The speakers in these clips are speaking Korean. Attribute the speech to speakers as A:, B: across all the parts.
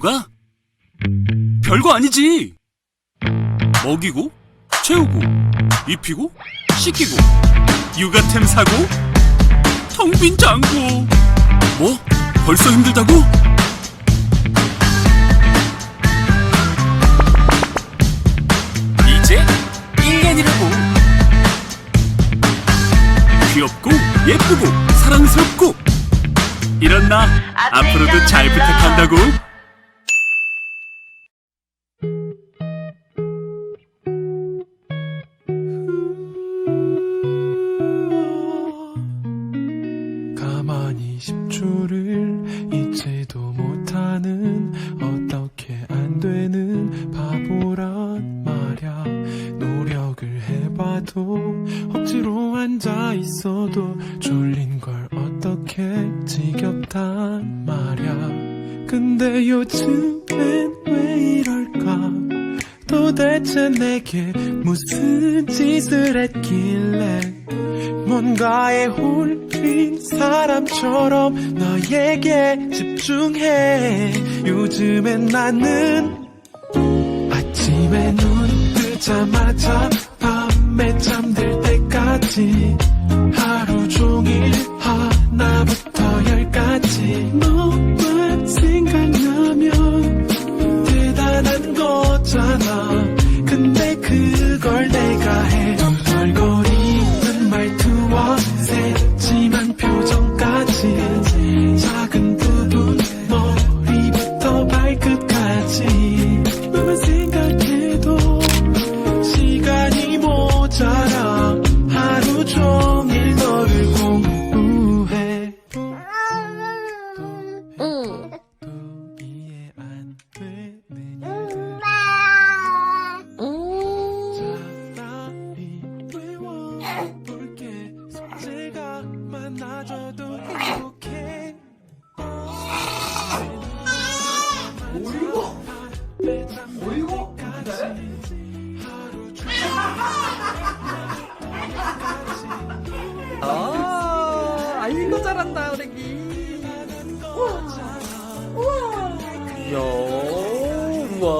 A: 육아? 별거 아니지. 먹이고, 채우고, 입히고, 씻기고, 육아템 사고, 텅 빈 장고. 뭐? 벌써 힘들다고? 이제 1년이라고. 귀엽고, 예쁘고, 사랑스럽고. 이런 나 앞으로도 잘 부탁한다고.
B: 해봐도 억지로 앉아 있어도 졸린 걸 어떻게 지겹단 말야. 근데 요즘엔 왜 이럴까? 도대체 내게 무슨 짓을 했길래? 뭔가에 홀린 사람처럼 너에게 집중해. 요즘엔 나는 아침에 눈 뜨자마자 밤 에 잠들 때까지 하루 많아져도 행복해
C: 아, 아이고 잘한다 우리 기. 야, 우와.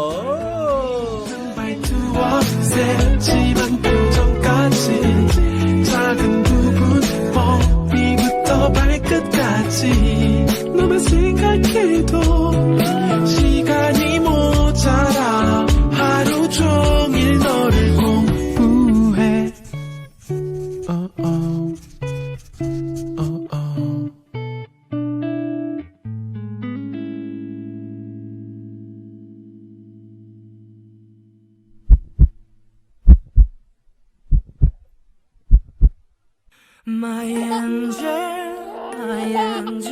B: 말투와 새침
D: My angel, my angel,